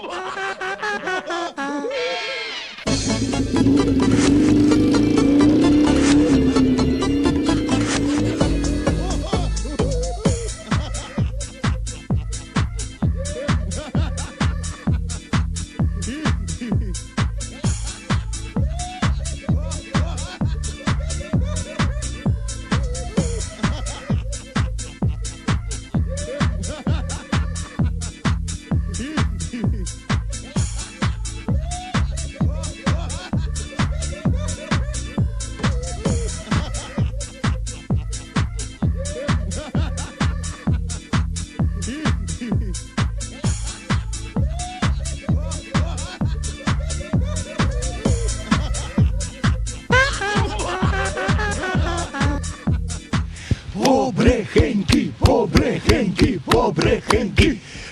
Oh.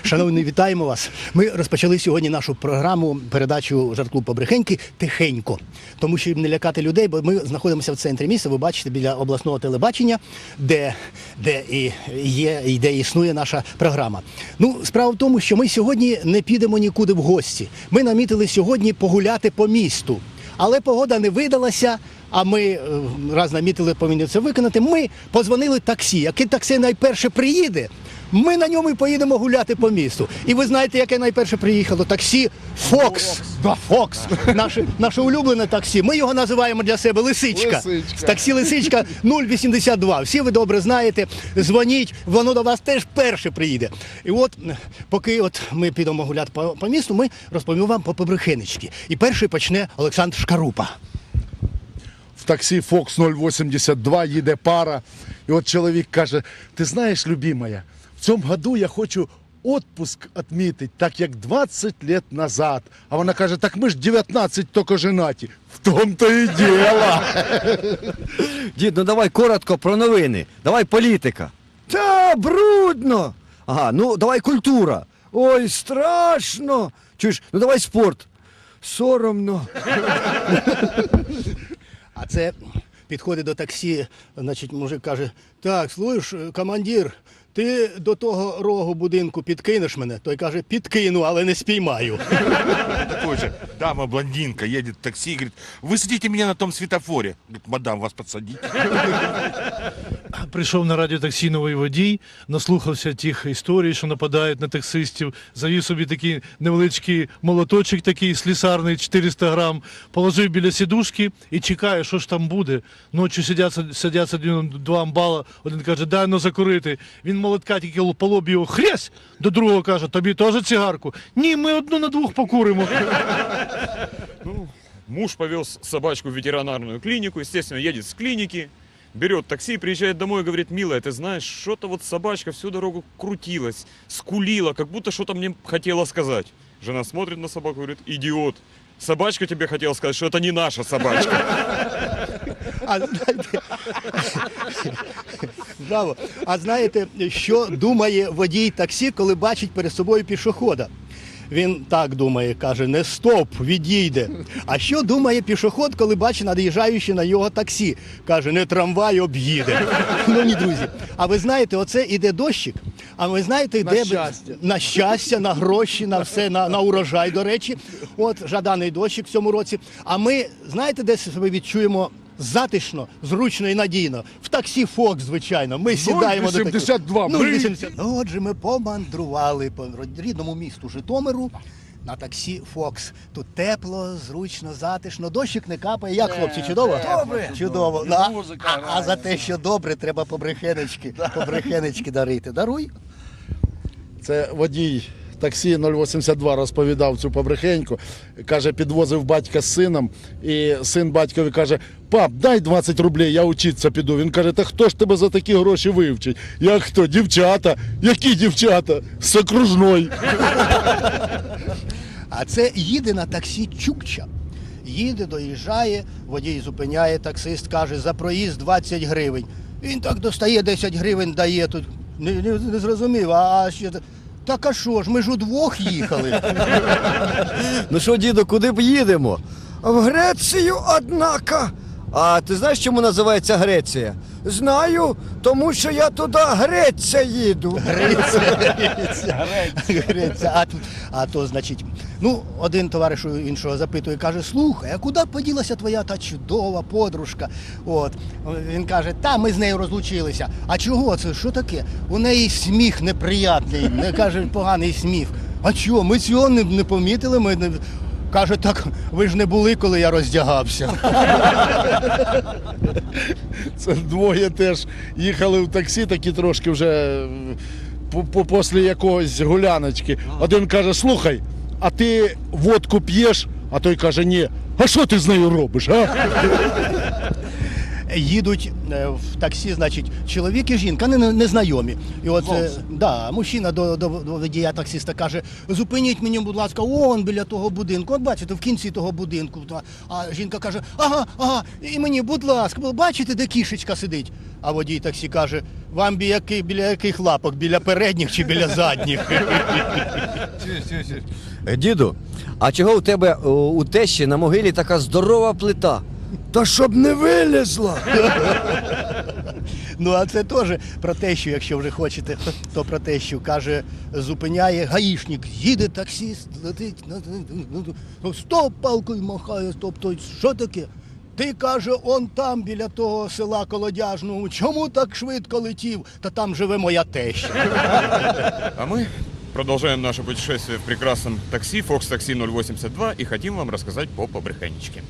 Шановні, вітаємо вас. Ми розпочали сьогодні нашу програму, передачу жарт-клуб побрехеньки тихенько. Тому що не лякати людей, бо ми знаходимося в центрі міста. Ви бачите біля обласного телебачення, де, де і є і де існує наша програма. Ну, справа в тому, що ми сьогодні не підемо нікуди в гості. Ми намітили сьогодні погуляти по місту. Але погода не видалася. А ми е, раз намітили, повинні це виконати. Ми позвонили таксі. Яке таксі найперше приїде, ми на ньому і поїдемо гуляти по місту. І ви знаєте, яке найперше приїхало? Таксі Фокс. Да, Фокс. Наше, наше улюблене таксі. Ми його називаємо для себе Лисичка. Лисичка. Таксі Лисичка 082. Всі ви добре знаєте. Дзвоніть, воно до вас теж перше приїде. І от, поки от ми підемо гуляти по, по місту, ми розповімо вам по побрехенечки. І перший почне Олександр Шкарупа. В таксі Fox 082 їде пара. І от чоловік каже: Ти знаєш, любимая, в цьому году я хочу отпуск відмітити, так як 20 лет назад. А вона каже, так ми ж 19 тільки женаті. В тому-то і діло. Дід, ну давай коротко про новини. Давай політика. Та брудно. Ага, ну давай культура. Ой, страшно. Чуєш, ну давай спорт. Соромно. А це підходить до таксі, значить, мужик каже: Так, слухаєш, командир, ти до того рогу будинку підкинеш мене? Той каже, підкину, але не спіймаю. Такой же дама-блондинка едет в такси и говорит, высадите меня на том светофоре. Говорит, мадам, вас подсадить. Прийшов на радіотаксі новий водій, наслухався тих історій, що нападають на таксистів, завів собі такий невеличкий молоточок, такий слісарний, 400 грам, положив біля сідушки і чекає, що ж там буде. Ночі сидяться, сидяться два амбала, один каже, дай ну закурити. Він молотка тільки по лобі його хрясь, до другого каже, тобі теж цигарку? Ні, ми одну на двох покуримо. Муж повез собачку в ветеринарную клинику, естественно, едет с клиники, берет такси, приезжает домой и говорит, милая, ты знаешь, что-то вот собачка всю дорогу крутилась, скулила, как будто что-то мне хотела сказать. Жена смотрит на собаку и говорит, идиот, собачка тебе хотела сказать, что это не наша собачка. Браво. А знаєте, що думає водій таксі, коли бачить перед собою пішохода? Він так думає, каже, не стоп, відійде. А що думає пішоход, коли бачить над'їжджаючи на його таксі? Каже, не трамвай об'їде. Ну ні, друзі. А ви знаєте, оце іде дощик. А ви знаєте, де би- щастя. на щастя, на гроші, на все, на, на урожай, до речі. От жаданий дощик в цьому році. А ми знаєте, де себе відчуємо затишно, зручно і надійно? В таксі Фокс, звичайно. Ми сідаємо до 082, Ну, бринь. 80. Ну, Отже, ми помандрували по рідному місту Житомиру. На таксі Фокс. Тут тепло, зручно, затишно. Дощик не капає. Як, хлопці, чудово? Добре. Чудово. Ну, а, а, а за те, що добре, треба побрехенечки, побрехенечки дарити. Даруй. Це водій таксі 082 розповідав цю побрехеньку. Каже, підвозив батька з сином, і син батькові каже: Пап, дай 20 рублей, я учитися піду. Він каже, та хто ж тебе за такі гроші вивчить? Як хто? Дівчата? Які дівчата? З окружної. А це їде на таксі Чукча. Їде, доїжджає, водій зупиняє, таксист каже, за проїзд 20 гривень. Він так достає 10 гривень, дає тут. Не, не, не зрозумів, а, а ще. Так а що ж, ми ж удвох їхали. Ну що, діду, куди б їдемо? В Грецію, однако. А ти знаєш, чому називається Греція? Знаю, тому що я туди Греція їду. Гриця. А, тут- а то, значить, ну, один товариш у іншого запитує, каже, слухай, а куди поділася твоя та чудова подружка? От. Він каже, та ми з нею розлучилися. А чого це? Що таке? У неї сміх неприятний, не каже, поганий сміх. А чого? Ми цього не, не помітили. Ми не... Каже, так ви ж не були, коли я роздягався. Це двоє теж їхали в таксі, такі трошки вже е, по- після якогось гуляночки. Один каже: слухай, а ти водку п'єш? А той каже, ні. А що ти з нею робиш? А? Їдуть е, в таксі, значить, чоловік і жінка, не, не знайомі. І от е, да, мужчина до, до, до водія таксиста каже: зупиніть мені, будь ласка, он біля того будинку. От бачите, в кінці того будинку. А жінка каже: ага, ага, і мені, будь ласка, бачите, де кішечка сидить. А водій таксі каже: вам біля, яких- біля яких лапок? Біля передніх чи біля задніх? Діду, а чого у тебе у тещі на могилі така здорова плита? Та щоб не вилізла. Ну а це теж про те, що якщо вже хочете, то про те, що каже, зупиняє гаїшник, їде таксіст, летить, ну, ну, ну, стоп, палкою махає, стоп, той, що таке? Ти каже, он там біля того села Колодяжного. Чому так швидко летів? Та там живе моя теща. А мы продолжаем наше путешествие в прекрасном такси Fox Taxi 082 и хотим вам рассказать по побрехенечке.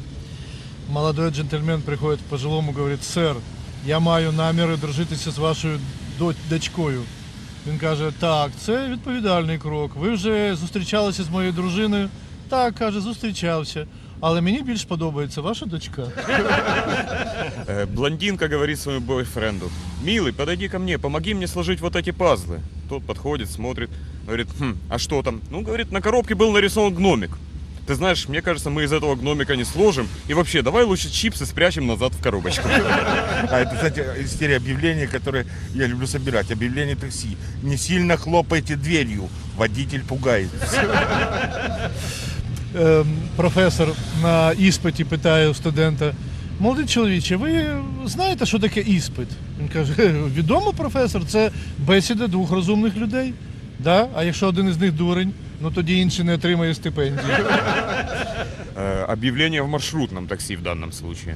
Молодой джентльмен приходить к пожилому, говорить, сер, я маю наміри дружитися з вашою до- дочкою. Він каже, так, це відповідальний крок. Ви вже зустрічалися з моєю дружиною? Так, каже, зустрічався. Але мені більш подобається ваша дочка. Э, Блондинка говорит своему бойфренду, «Милый, подойди ко мне, помоги мне сложить вот эти пазлы». Тот подходит, смотрит, говорит, «Хм, а что там?» Ну, говорит, на коробке был нарисован гномик. Ты знаешь, мне кажется, мы из этого гномика не сложим. И вообще, давай лучше чипсы спрячем назад в коробочку. А это, кстати, из серии объявлений, которые я люблю собирать. Объявление такси. Не сильно хлопайте дверью, водитель пугает. Ем, професор на іспиті питає у студента: молодий чоловіче, ви знаєте, що таке іспит? Він каже: відомо, професор, це бесіда двох розумних людей. Да? А якщо один із них дурень, ну тоді інший не отримає стипендію. Об'явлення Объявление в маршрутном такси в данном случае.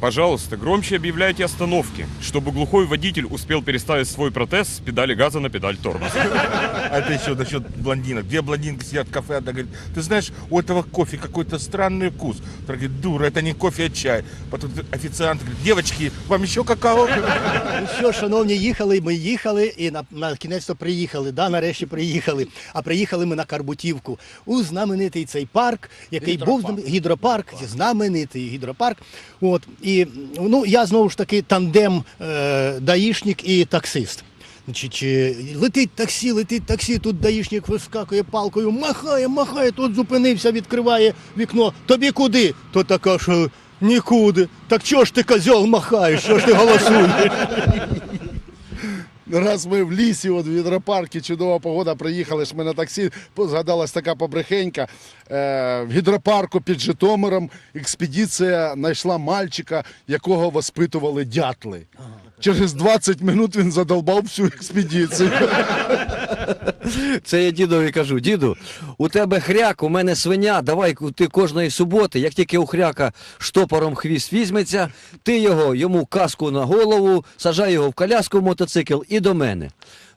Пожалуйста, громче объявляйте остановки, чтобы глухой водитель успел переставить свой протез с педали газа на педаль тормоза. А это еще насчет блондинок. Где блондинки сидят в кафе, одна говорит, ты знаешь, у этого кофе какой-то странный вкус. Вторая говорит, дура, это не кофе, а чай. Потом официант говорит, девочки, вам еще какао? Ну що, шановні, їхали, ми їхали і на, на кінець то приїхали. Да, нарешті приїхали. А приїхали ми на Карбутівку у знаменитий цей парк, який був знам- гідропарк, знаменитий гідропарк. От і ну я знову ж таки тандем е, даїшник і таксист. Значить, летить таксі, летить таксі, тут даїшник вискакує палкою, махає, махає, тут зупинився, відкриває вікно. Тобі куди? То така, що нікуди. Так чого ж ти козьол махаєш? Що ж ти голосуєш? Раз ми в лісі, от в гідропаркі, чудова погода, приїхали ж ми на таксі, згадалась така побрехенька. Е, в гідропарку під Житомиром експедиція знайшла мальчика, якого воспитували дятли. Через 20 минут він задолбав всю експедицію. Це я дідові кажу, діду, у тебе хряк, у мене свиня, давай ти кожної суботи, як тільки у хряка штопором хвіст візьметься, ти його, йому каску на голову, сажай його в коляску в мотоцикл і до мене.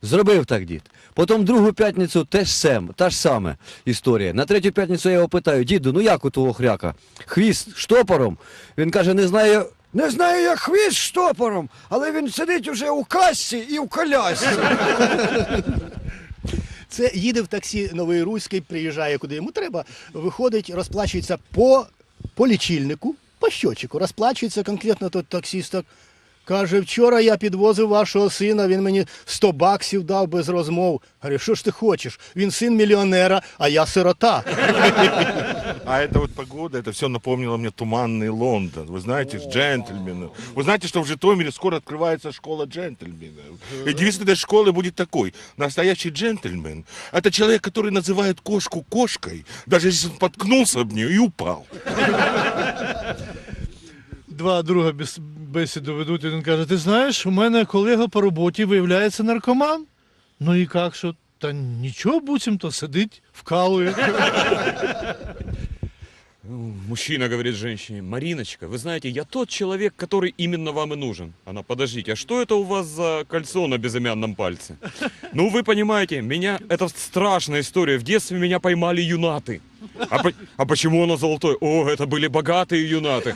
Зробив так дід. Потім другу п'ятницю теж сем, та ж саме історія. На третю п'ятницю я його питаю, діду, ну як у того хряка? Хвіст штопором? Він каже, не знаю. Не знаю, як хвіст штопором, але він сидить уже у касці і в колясці. Це їде в таксі Новий Руський, приїжджає куди йому треба, виходить, розплачується по, по лічильнику, по щочику. Розплачується конкретно той таксіст. так, Каже, вчора я підвозив вашого сина, він мені 100 баксів дав без розмов. Говорю, що ж ти хочеш? Він син мільйонера, а я сирота. А это вот погода, это все напомнило мне туманный Лондон. Вы знаете, с джентльменов. Вы знаете, что в Житомире скоро открывается школа джентльменов. И девиз этой школы будет такой. Настоящий джентльмен – это человек, который называет кошку кошкой, даже если он споткнулся об нее и упал. два друга без- бесіду ведуть, і він каже: Ти знаєш, у мене колега по роботі виявляється наркоман. Ну і як що? Та нічого, буцімто сидить, вкалує. Ну, Мужчина говорит женщине, Мариночка, вы знаете, я тот человек, который именно вам и нужен. Она, подождите, а что это у вас за кольцо на безымянном пальце? Ну, вы понимаете, меня, это страшная история. В детстве меня поймали юнаты. А, по- а почему оно золотое? О, это были богатые юнаты.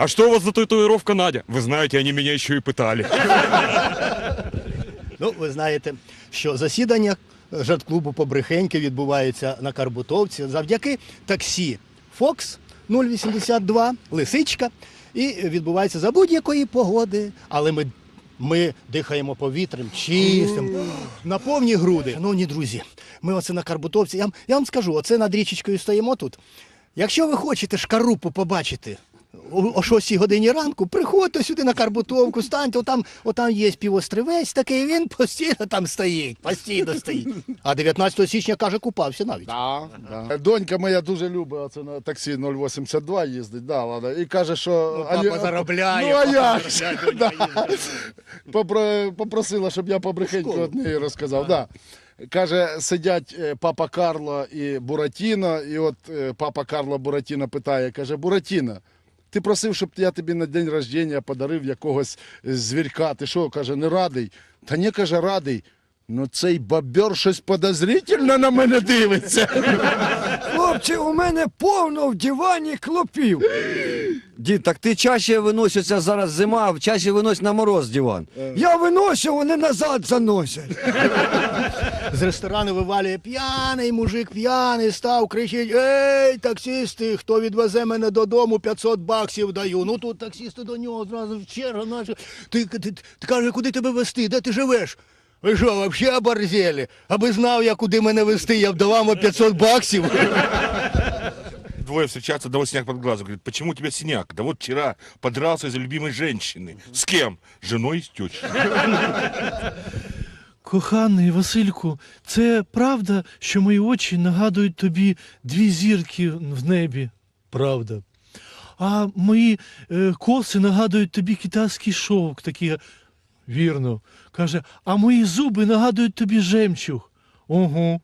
А что у вас за татуировка, Надя? Вы знаете, они меня еще и пытали. Ну, ви знаєте, що засідання жарт-клубу Побрехеньки відбувається на Карбутовці завдяки таксі Фокс 082, Лисичка. І відбувається за будь-якої погоди, але ми, ми дихаємо повітрям чистим, на повні груди. Шановні друзі, ми оце на Карбутовці. Я, я вам скажу, оце над річечкою стоїмо тут. Якщо ви хочете шкарупу побачити о о 6 годині ранку, приходьте сюди на Карбутовку, станьте, отам, отам є півострівець такий, він постійно там стоїть, постійно стоїть. А 19 січня, каже, купався навіть. Да, да. Донька моя дуже любить оце на таксі 082 їздить, да, ладно. І каже, що Ну, папа а- заробляє, Ну, а папа як? заробляє, донька да. Попро- Попросила, щоб я побрехеньку Школу. від неї розказав. Да. Каже, сидять е, папа Карло і Буратіно, і от е, папа Карло Буратіно питає, каже, Буратіно, ти просив, щоб я тобі на день рождення подарив якогось е, звірка. Ти що, каже, не радий? Та ні, каже, радий. Ну цей бобер щось подозрительно на мене дивиться. Хлопці, у мене повно в дивані клопів. Дід, так ти чаще виносишся зараз зима, чаще винось на мороз диван. Я виношу, вони назад заносять. З ресторану вивалює п'яний мужик, п'яний, став, кричить: Ей, таксисти, хто відвезе мене додому, 500 баксів даю. Ну тут таксисти до нього зразу в чергу наші. Ти, ти, ти, ти каже, куди тебе вести? Де ти живеш? Ви що, взагалі оборзели? Аби знав я, куди мене вести, я б давав вам 500 баксів. Двое встречаться, одного синяк под глазом. Говорит, почему у тебя синяк? Да вот вчера подрался из-за любимой женщины. С кем? Женой и с. Коханий Васильку, це правда, що мої очі нагадують тобі дві зірки в небі? Правда. А мої е, коси нагадують тобі китайський шовк, такий. Вірно. Каже, а мої зуби нагадують тобі жемчуг. Ого.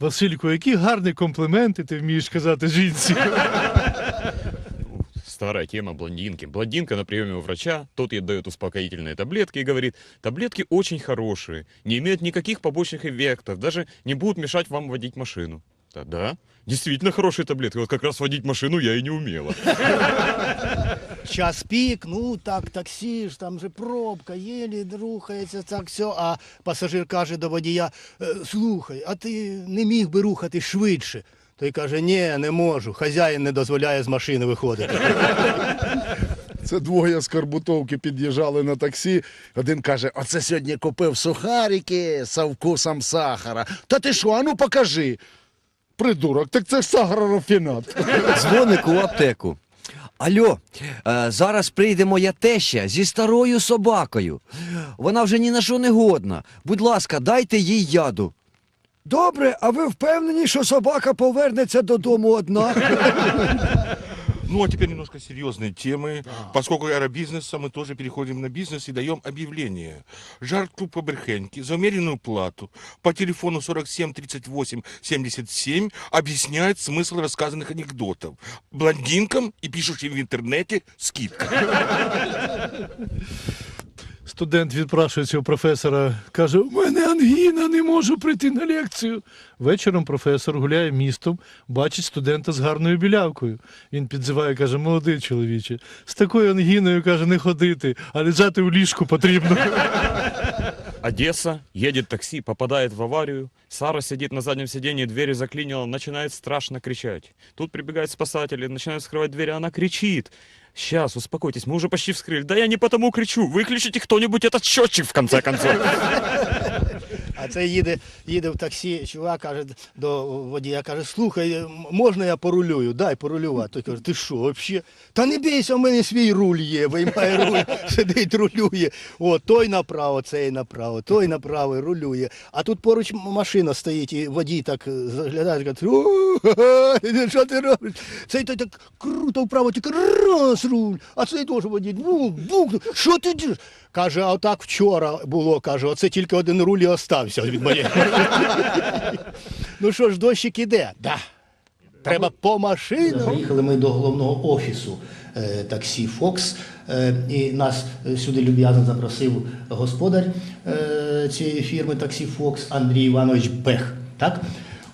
Васильку, які гарні компліменти ти вмієш казати жінці. Старая тема блондинки. Блондинка на приеме у врача, тот ей дает успокоительные таблетки и говорит, таблетки очень хорошие, не имеют никаких побочных эффектов, даже не будут мешать вам водить машину. Да, да, действительно хорошие таблетки. Вот как раз водить машину я и не умела. Час пік, ну так, таксі ж, там же пробка, єлі рухається, так все. А пасажир каже до водія: «Е, слухай, а ти не міг би рухати швидше. Той каже, ні, не можу. Хазяїн не дозволяє з машини виходити. Це двоє з Карбутовки під'їжджали на таксі. Один каже: Оце сьогодні купив сухарики з вкусом сахара. Та ти що, а ну покажи. Придурок, так це ж сахарорафінат. Дзвоник у аптеку. Алло, е, зараз прийде моя теща зі старою собакою. Вона вже ні на що не годна. Будь ласка, дайте їй яду. Добре, а ви впевнені, що собака повернеться додому одна? Ну, а теперь немножко серьезные темы. Поскольку аэробизнеса, мы тоже переходим на бизнес и даем объявление. Жарт-клуб Побрехеньки за умеренную плату по телефону 47 38 77 объясняет смысл рассказанных анекдотов. Блондинкам и пишущим в интернете скидка. Студент відпрашується у професора, каже: У мене ангіна, не можу прийти на лекцію. Вечором професор гуляє містом, бачить студента з гарною білявкою. Він підзиває, каже, молодий чоловіче, з такою ангіною каже, не ходити, а лежати в ліжку потрібно. Одесса, едет такси, попадает в аварию. Сара сидит на заднем сиденье, двери заклинила, начинает страшно кричать. Тут прибегают спасатели, начинают скрывать двери, она кричит. Сейчас, успокойтесь, мы уже почти вскрыли. Да я не потому кричу, выключите кто-нибудь этот счетчик в конце концов. А це їде, їде в таксі, чувак каже до водія, каже, слухай, можна я порулюю? Дай порулювати. Той каже, ти що, взагалі? Та не бійся, в мене свій руль є, виймає руль, сидить, рулює. О, той направо, цей направо, той направо, рулює. А тут поруч машина стоїть, і водій так е, заглядає, каже, «О, Ха-ха, Що ти робиш? Цей той так круто вправо, тільки раз руль, а цей теж водій. Бук, бук. Що ти діш? Каже, а отак вчора було, каже, оце тільки один руль і остався від моєї. ну що ж, дощик іде. Да. Треба по машинам. Приїхали ми до головного офісу е, таксі Фокс, е, і нас сюди люб'язно запросив господар е, цієї фірми таксі Фокс Андрій Іванович Бех. Так?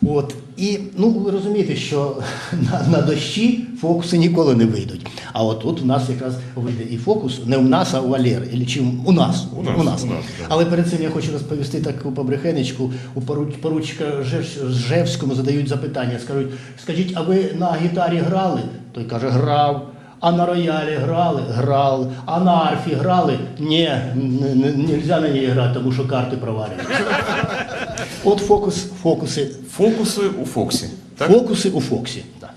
От. І ну, ви розумієте, що на, на дощі фокуси ніколи не вийдуть. А от тут у нас якраз вийде і фокус, не у нас, а у Валєри. Чи у нас. У нас, у нас. Але перед цим я хочу розповісти таку побрехенечку. У поруч- поручика Жев- Жевському задають запитання. Скажуть, скажіть, а ви на гітарі грали? Той каже, грав. А на роялі грали? Грали. А на арфі грали? Ні, н- н- нельзя на ній грати, тому що карти провалюють. От фокус, фокуси. Фокусы у Фокси. Так? Фокуси у Фоксі. Так.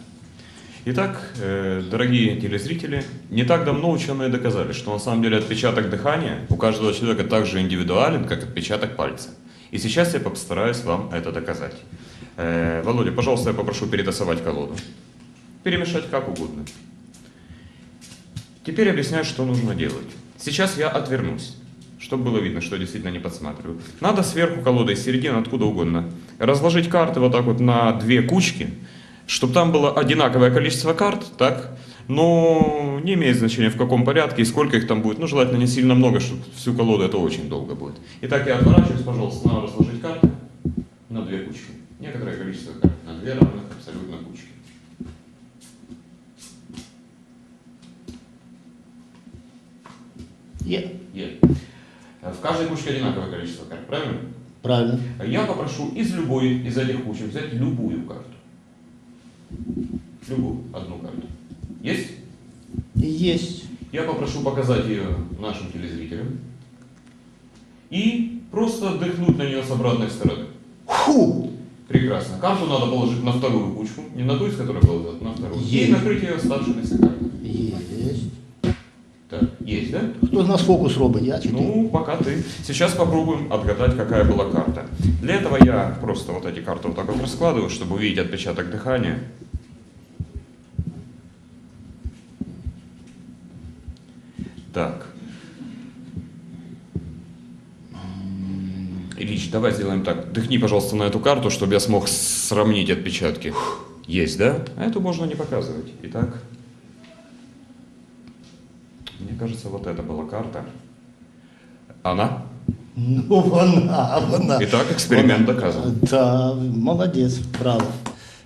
Итак, э, дорогие телезрители, не так давно ученые доказали, что на самом деле отпечаток дыхания у каждого человека так же индивидуален, как отпечаток пальца. И сейчас я постараюсь вам это доказать. Э, Володя, пожалуйста, я попрошу перетасовать колоду. Перемешать как угодно. Теперь объясняю, что нужно делать. Сейчас я отвернусь, чтобы было видно, что я действительно не подсматриваю. Надо сверху колодой, с середины, откуда угодно, разложить карты вот так вот на две кучки, чтобы там было одинаковое количество карт, так? Но не имеет значения в каком порядке и сколько их там будет. Ну, желательно не сильно много, чтобы всю колоду это очень долго будет. Итак, я отворачиваюсь, пожалуйста, надо разложить карты на две кучки. Некоторое количество карт на две равных абсолютно кучки. Є. Е. В каждой кучке одинаковое количество карт, правильно? Правильно. Я попрошу из любой из этих кучек взять любую карту. Любую, одну карту. Есть? Єсть. Я попрошу показать ее нашим телезрителям. И просто отдохнуть на нее с обратной стороны. Ху! Прекрасно. Карту надо положить на вторую кучку. Не на ту, из которой была взята, на вторую. И Есть. накрыть ее оставшимися картами. Єсть. Так, есть, да? Хто з нас фокус робить? Я чи ти? Ну, пока ты. Сейчас попробуем отгадать, какая была карта. Для этого я просто вот эти карты вот так вот раскладываю, чтобы увидеть отпечаток дыхания. Так. Ильич, давай сделаем так. Дыхни, пожалуйста, на эту карту, чтобы я смог сравнить отпечатки. Есть, да? А эту можно не показывать. Итак. Кажется, вот это была карта. Она? Ну, вона, вона. І так експеримент доказав. Та молодець, браво.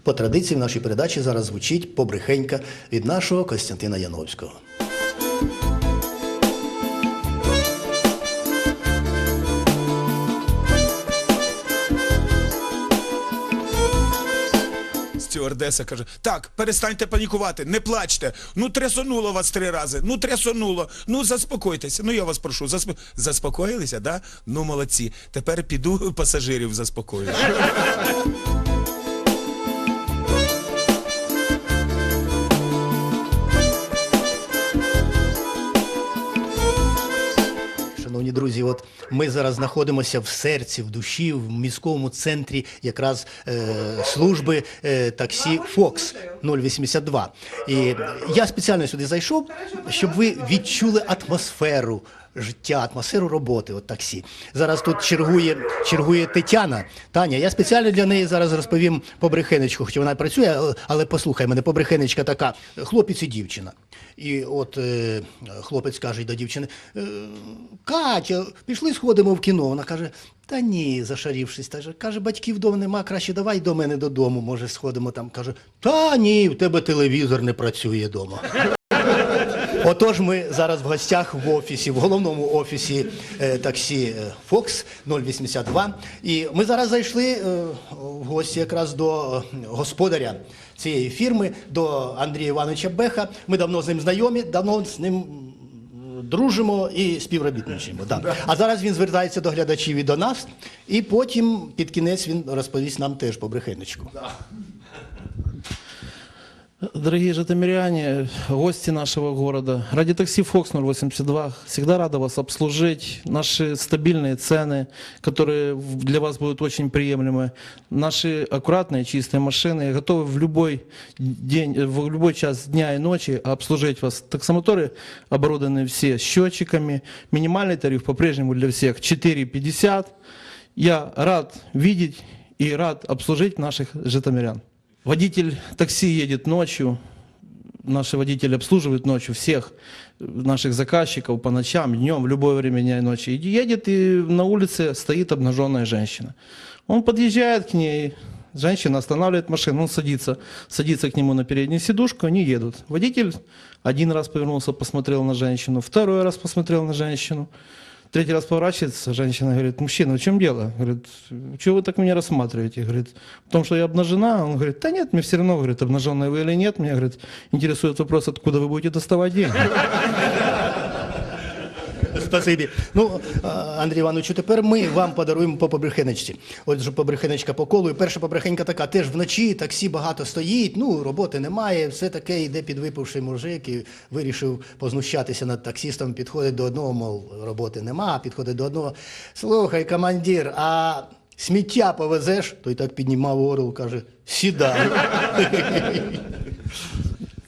По традиції в нашій передачі зараз звучить побрехенька від нашого Костянтина Яновського. Стюардеса каже: Так, перестаньте панікувати, не плачте. Ну трясонуло вас три рази. Ну трясонуло. Ну заспокойтеся. Ну я вас прошу, засп... заспокоїлися, да? Ну молодці. Тепер піду пасажирів заспокою. друзі, от ми зараз знаходимося в серці, в душі, в міському центрі якраз е, служби е, таксі Фокс 082. І я спеціально сюди зайшов, щоб ви відчули атмосферу. Життя, атмосферу роботи, от таксі. Зараз тут чергує, чергує Тетяна. Таня, я спеціально для неї зараз розповім побрехенечку, хоча вона працює, але- послухай мене, побрехенечка така, хлопець і дівчина. І от е, хлопець каже до дівчини: е, Катя, пішли сходимо в кіно. Вона каже: Та ні, зашарівшись, та каже, батьків вдома нема, краще давай до мене додому, може, сходимо там. Каже, та ні, в тебе телевізор не працює вдома. Отож, ми зараз в гостях в офісі, в головному офісі е, таксі е, Fox 082. І ми зараз зайшли е, в гості якраз до господаря цієї фірми, до Андрія Івановича Беха. Ми давно з ним знайомі, давно з ним дружимо і співробітничаємо. Да. А зараз він звертається до глядачів і до нас, і потім під кінець він розповість нам теж по брехенечку. Дорогие житомиряне, гости нашего города, ради такси Fox 082 всегда рада вас обслужить. Наши стабильные цены, которые в- для вас будут очень приемлемы. Наши аккуратные, чистые машины готовы в любой день, э, в любой час дня и ночи обслужить вас. Таксомоторы оборудованы все счетчиками. Минимальный тариф по-прежнему для всех 4,50. Я рад видеть и рад обслужить наших житомирян. Водитель такси едет ночью, наши водители обслуживают ночью всех наших заказчиков по ночам, днем, в любое время дня и ночи. Едет, и на улице стоит обнаженная женщина. Он подъезжает к ней, женщина останавливает машину, он садится, садится к нему на переднюю сидушку, они едут. Водитель один раз повернулся, посмотрел на женщину, второй раз посмотрел на женщину. Третий раз поворачивается, женщина говорит, мужчина, в чем дело? Говорит, чего вы так меня рассматриваете? Говорит, в том, что я обнажена? Он говорит, да нет, мне все равно, говорит, обнаженная вы или нет. Меня, говорит, интересует вопрос, откуда вы будете доставать деньги. Спасибі. Ну, Андрій Івановичу, тепер ми вам подаруємо по побрехенечці. От же побрехенечка по колу. Перша побрехенька така, теж вночі, таксі багато стоїть, ну, роботи немає, все таке йде підвипивший мужик і вирішив познущатися над таксістом, підходить до одного, мов, роботи нема, підходить до одного. Слухай, командир, а сміття повезеш? Той так піднімав орел, каже, сідай.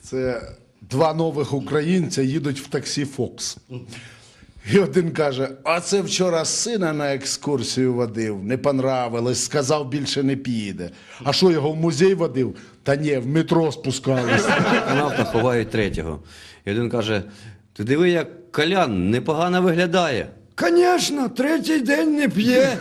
Це два нових українця їдуть в таксі Фокс. І один каже: а це вчора сина на екскурсію водив, не понравилось, сказав, більше не піде. А що його в музей водив? Та ні, в метро спускались. Канавка ховають третього. І один каже: ти диви, як колян непогано виглядає. Звісно, третій день не п'є.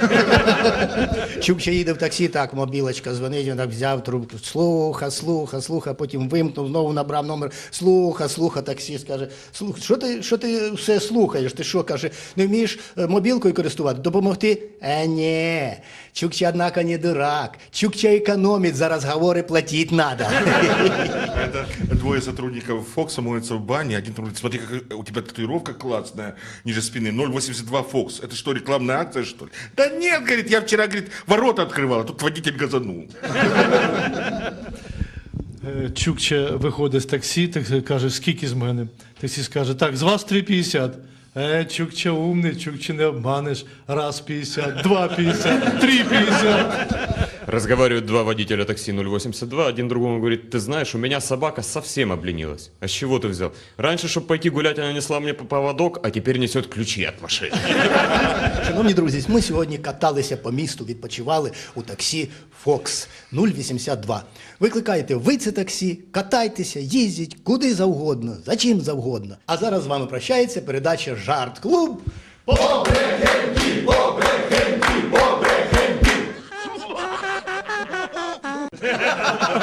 Чукча їде в таксі, так, мобілочка дзвонить, він так взяв трубку, слуха, слуха, слуха, потім вимкнув, знову набрав номер, слуха, слуха, таксіст каже, слух, що ти, що ти все слухаєш? Ти що, каже, не вмієш е, мобілкою користувати? Допомогти? Е, ні, Чукча, однако, не дурак. Чукча економить, за розговори платить надо. Это двое сотрудников Фокса моются в бане. Один говорит, смотри, как у тебя татуировка классная ниже спины. 082 Фокс. Это что, рекламная акция, что ли? Да нет, говорит, я вчера, говорит, ворота открывал, а тут водитель газанул. Е, Чукча виходить з таксі, так каже, скільки з мене? Таксіст каже, так, з вас 3,50. Е, Чукча умний, Чукча не обманеш. Раз 50, два 50, три 50. Разговаривают два водителя такси 082, один другому говорит, ты знаешь, у меня собака совсем обленилась. А с чего ты взял? Раньше, чтобы пойти гулять, она несла мне поводок, а теперь несет ключи от машины. Шановні друзі, ми сьогодні каталися по місту, відпочивали у таксі Fox 082. Викликайте ви це таксі, катайтеся, їздіть куди завгодно, за чим завгодно. А зараз з вами прощається передача Жарт Клуб. Побрехеньки,